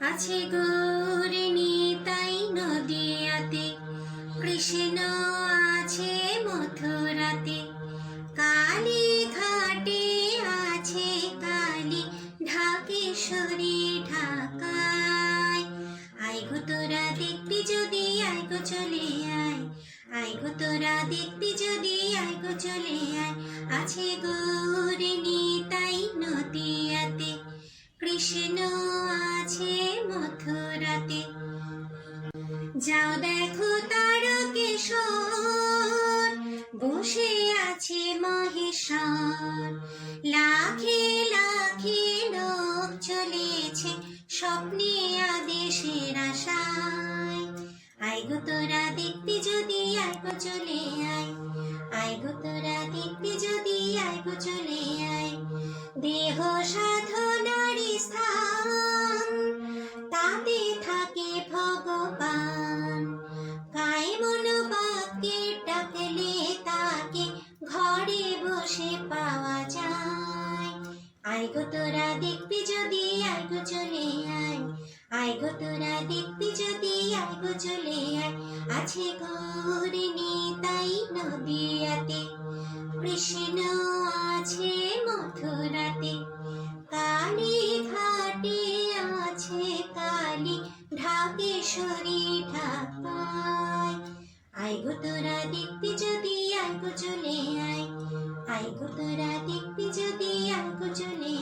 আছে গৌরী নিতাই নদিয়াতে, কৃষ্ণ আছে মথুরাতে। কালী ঘাটে আছে কালী, ঢাকেশ্বরী ঢাকায়। আই গো তোরা দেখবি যদি আই গো চলে আয় আই গো তোরা দেখবি যদি আই গো চলে আয়। আছে গৌরী নিতাই নদিয়াতে, কৃষ্ণ মথুরাতে যাও দেখো তারকেশ্বর, বসে আছে মহেশ্বর। লাখে লাখে লোক চলেছে স্বপ্নে আদেশের আশায়। আই গো তোরা দেখবি যদি আই গো চলে আয়। আই গো তোরা দেখবি যদি আই গো চলে আয়। দেহ সাধনার গো তোরা দেখবি যদি আই গো চলে আয়। গো তোরা দেখবি যদি আই গো চলে আয়। আছে গৌরী নিতাই নদিয়াতে, কৃষ্ণ আছে মথুরাতে। কালী ঘাটে আছে কালী, ঢাকেশ্বরী ঢাকা আইকো তোরা দেখবি যদি আইকো চলে